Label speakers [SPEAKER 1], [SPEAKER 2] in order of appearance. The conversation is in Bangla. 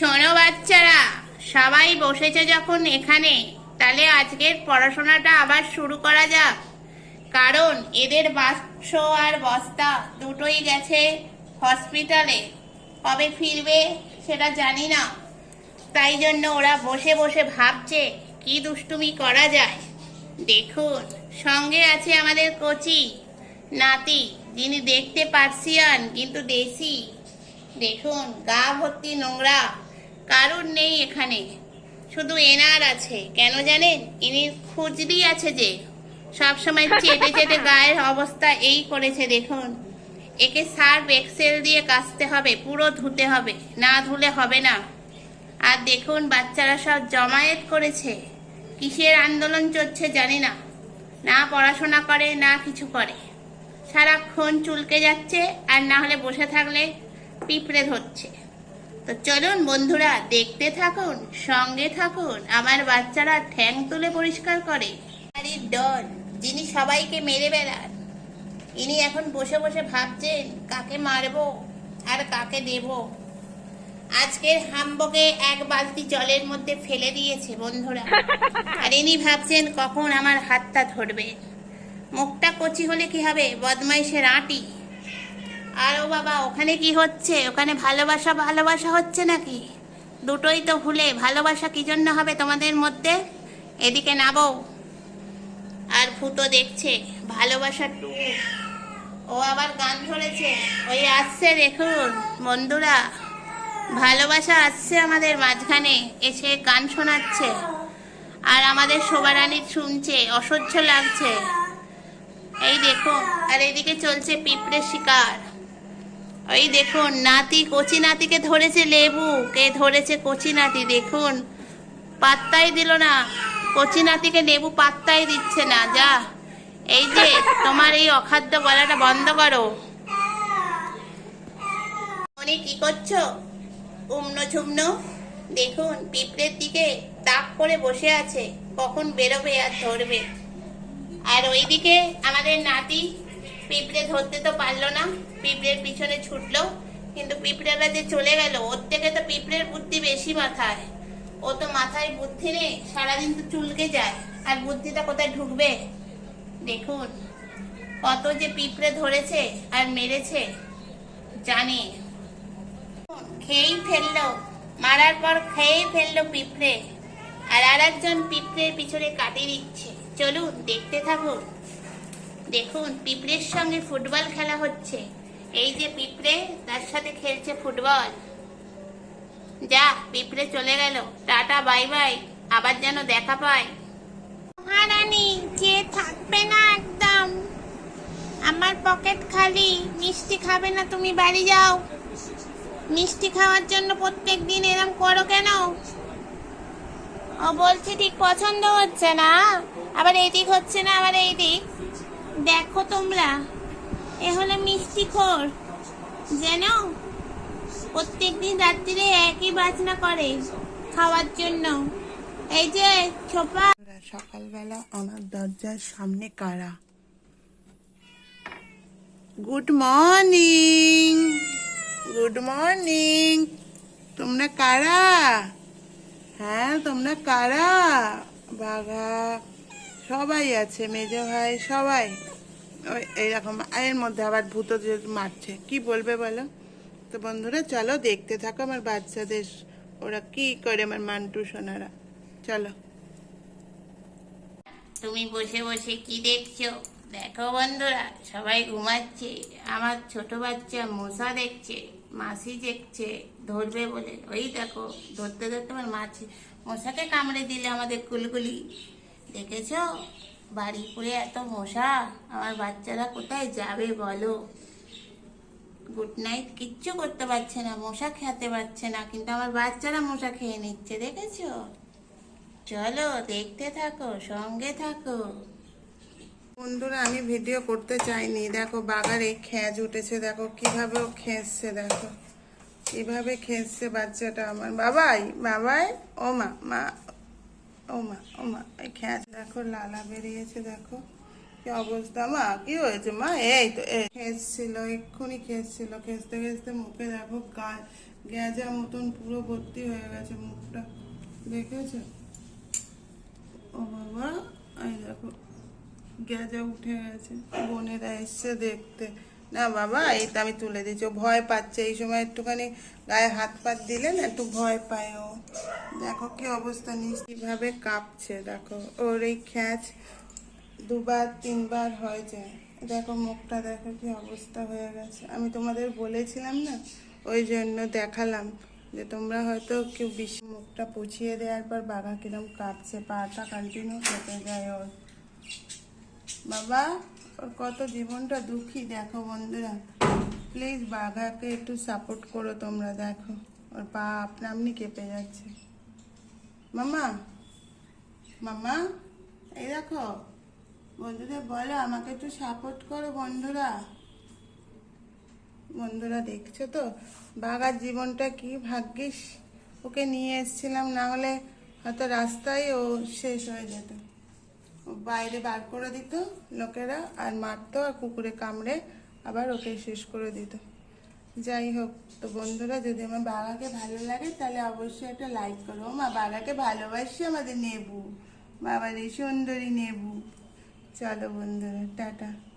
[SPEAKER 1] শোনো বাচ্চারা, সবাই বসেছে যখন এখানে, তাহলে আজকের পড়াশোনাটা আবার শুরু করা যাক। কারণ এদের বাক্স আর বস্তা দুটোই গেছে হসপিটালে। কবে ফিরবে সেটা জানি না। তাই জন্য ওরা বসে বসে ভাবছে কি দুষ্টুমি করা যায়। দেখুন, সঙ্গে আছে আমাদের কোচি। নাতি, যিনি দেখতে পার্সিয়ান, কিন্তু দেশি। দেখুন, গা ভর্তি নোংরা। কারুর নেই এখানে। শুধু এনার আছে কেন জানেন? ইনি খুজলি আছে যে। সব সময় চেটে চেটে গায়ের অবস্থা এই করেছে দেখুন। একে সার্ফ এক্সেল দিয়ে কাচতে হবে পুরো ধুতে হবে না ধুলে হবে না। আর দেখুন বাচ্চারা সব জমায়েত করেছে। কিসের আন্দোলন চলছে জানি না। না পড়াশোনা করে না কিছু করে। সারাক্ষণ চুলকে যাচ্ছে আর না হলে বসে থাকলে পিঁপড়ে ধরছে। তো চলুন বন্ধুরা, দেখতে থাকুন, সঙ্গে থাকুন। আমার বাচ্চারা ঠ্যাং তুলে পরিষ্কার করে। ডন, যিনি সবাইকে মেরে বেড়ান, ইনি এখন বসে বসে ভাবছেন কাকে মারবো আর কাকে দেব। আজকের হাম্বকে এক বালতি জলের মধ্যে ফেলে দিয়েছে বন্ধুরা। আর ইনি ভাবছেন কখন আমার হাতটা ধরবে। মুখটা কচি হলে কি হবে? বদমাইশের আঁটি। আর ও বাবা, ওখানে কি হচ্ছে? ওখানে ভালোবাসা ভালোবাসা হচ্ছে নাকি? দুটোই তো ভুলে, ভালোবাসা কি জন্য হবে তোমাদের মধ্যে? এদিকে নাবো আর ভূতো দেখছে, ভালোবাসা টু ও আবার গান ধরেছে। ওই আসছে দেখুন, বন্ধুরা। ভালোবাসা আসছে আমাদের মাঝখানে, এসে গান শোনাচ্ছে। আর আমাদের শোভারানি শুনছে, অসহ্য লাগছে। এই দেখুন, আর এদিকে চলছে পিঁপড়ে শিকার। ওই দেখুন, নাতি কচি নাতিকে ধরেছে লেবু, কে ধরেছে কচি নাতি, দেখুন। পাত্তাই দিল না। কচি নাতিকে লেবু পাত্তাই দিচ্ছে না, যা। এই যে, তোমার এই অখাদ্য গলাটা বন্ধ করো। উনি কি করছ? উমনো ঝুমনো দেখুন, পিঁপড়ের দিকে তাক করে বসে আছে। কখন বেরোবে আর ধরবে? আর ওইদিকে আমাদের নাতি পিঁপড়ে ধরতে তো পারল না, পিঁপড়ের পিছনে ছুটলো। কিন্তু পিঁপড়েরা যে চলে গেল, ওর থেকে তো পিঁপড়ের বুদ্ধি বেশি মাথায়। ও তো মাথায় বুদ্ধি নেই, সারাদিন তো চুলকে যায়। আর বুদ্ধিটা কোথায় ঢুকবে? দেখুন, কত যে পিঁপড়ে ধরেছে আর মেরেছে, জানি। খেয়েই ফেলল, মারার পর খেয়েই ফেলল পিঁপড়ে। আর আর একজন পিঁপড়ের পিছনে কাটিয়ে দিচ্ছে চলুন, দেখতে থাকুন। দেখুন, পিঁপড়ের সঙ্গে ফুটবল খেলা হচ্ছে। এই যে পিঁপড়ে, তার সাথে খেলছে ফুটবল। যা, পিঁপড়ে চলে গেল। Tata, bye bye. আবার যেন দেখা পায়। মহারানী, যে থাকবে না একদম। আমার পকেট খালি। মিষ্টি খাবে না, তুমি বাড়ি যাও। মিষ্টি খাওয়ার জন্য প্রত্যেক দিন এরম করো কেন? ও বলছে, ঠিক পছন্দ হচ্ছে না। আবার এদিক হচ্ছে না, আবার এইদিক। দেখো তোমরা, এ হলো মিষ্টি খোর। যেন প্রত্যেক দিন রাত্রিরে একই বাজনা করে খাওয়ার জন্য। এই যে ছোপা।
[SPEAKER 2] সকালবেলা আমার দরজার সামনে কারা? গুড মর্নিং গুড মর্নিং তোমরা কারা? হ্যাঁ তোমরা কারা? বাঘা। সবাই আছে, মেজ ভাই, সবাই। ওই এইরকম, এর মধ্যে আবার ভূত মারছে। কি বলবে বলো? তো বন্ধুরা, চলো দেখতে থাকো আমার বাচ্চাদের। ওরা কি করে আমার মান্টু সোনারা? চলো।
[SPEAKER 1] তুমি বসে বসে কি দেখছ? দেখো বন্ধুরা, সবাই ঘুমাচ্ছে। আমার ছোট বাচ্চা মশা দেখছে, মাসি দেখছে, ধরবে বলে। ওই দেখো, ধরতে ধরতে আমার মাছি মশাকে কামড়ে দিলে আমাদের কুলকুলি। দেখেছ? বাড়ি পুরে এত মশা। আমার বাচ্চারা কোথায় যাবে বলো? গুড নাইট কিচ্ছু করতে পারছে না, মশা খেতে পারছে না, কিন্তু আমার বাচ্চারা মশা খেয়ে নিচ্ছে, দেখেছ? চলো, দেখতে থাকো, সঙ্গে থাকো।
[SPEAKER 2] বন্ধুরা, আমি ভিডিও করতে চাইনি। দেখো বাগারে খেঁজ উঠেছে, দেখো, কীভাবে ও খেঁচছে দেখো। কীভাবে খেঁচছে বাচ্চাটা আমার। বাবাই বাবাই, ও মা মা ও মা ও মা, এই খেঁচ দেখো, লালা বেরিয়েছে দেখো। কি অবস্থা মা, কি হয়েছে মা? এই তো খেঁচছিল এক্ষুনি খেঁচছিল খেঁচতে খেঁচতে মুখে দেখো গা, গ্যাজা মতন পুরো ভর্তি হয়ে গেছে মুখটা। দেখেছ? ও বাবা, এই দেখো, গ্যাজা উঠে গেছে। বোনেরা এসছে দেখতে। না বাবা এই তো আমি তুলে দিচ্ছি ও ভয় পাচ্ছে। এই সময় একটুখানি গায়ে হাত পাত দিলে না একটু ভয় পায় ও। দেখো কি অবস্থা নিস কীভাবে কাঁপছে। দেখো, ওর এই খ্যাচ দুবার, তিনবার হয়ে যায় দেখো, মুখটা দেখো কি অবস্থা হয়ে গেছে। আমি তোমাদের বলেছিলাম না, ওই জন্য দেখালাম যে তোমরা হয়তো কেউ বেশি মুখটা পুছিয়ে দেওয়ার পর বাঘা কিরম কাঁপছে, পাটা কন্টিনিউ কেটে যায় ওর। বাবা কত জীবনটা দুঃখী, দেখো বন্ধুরা। প্লিজ বাঘাকে একটু সাপোর্ট করো তোমরা, দেখো। ওর পা আপনা আপনি কেঁপে যাচ্ছে। মামা মামা, এই দেখো, বন্ধুদের বলো, আমাকে একটু সাপোর্ট করো বন্ধুরা। বন্ধুরা দেখছ তো? বাঘার জীবনটা কি ভাগ্যিস? ওকে নিয়ে এসেছিলাম, না হলে হয়তো রাস্তায় ও শেষ হয়ে যেত। বাইরে বার করে দিত লোকেরা, আর মারতো আর কুকুরে কামড়ে, আবার ওকে শেষ করে দিত। যাই হোক, তো বন্ধুরা, যদি আমার বাবাকে ভালো লাগে, তাহলে অবশ্যই একটা লাইক করো। মা বাবাকে ভালোবাসি আমাদের নেবু। বাবার এই সুন্দরী নেবু। চলো বন্ধুরা, টাটা।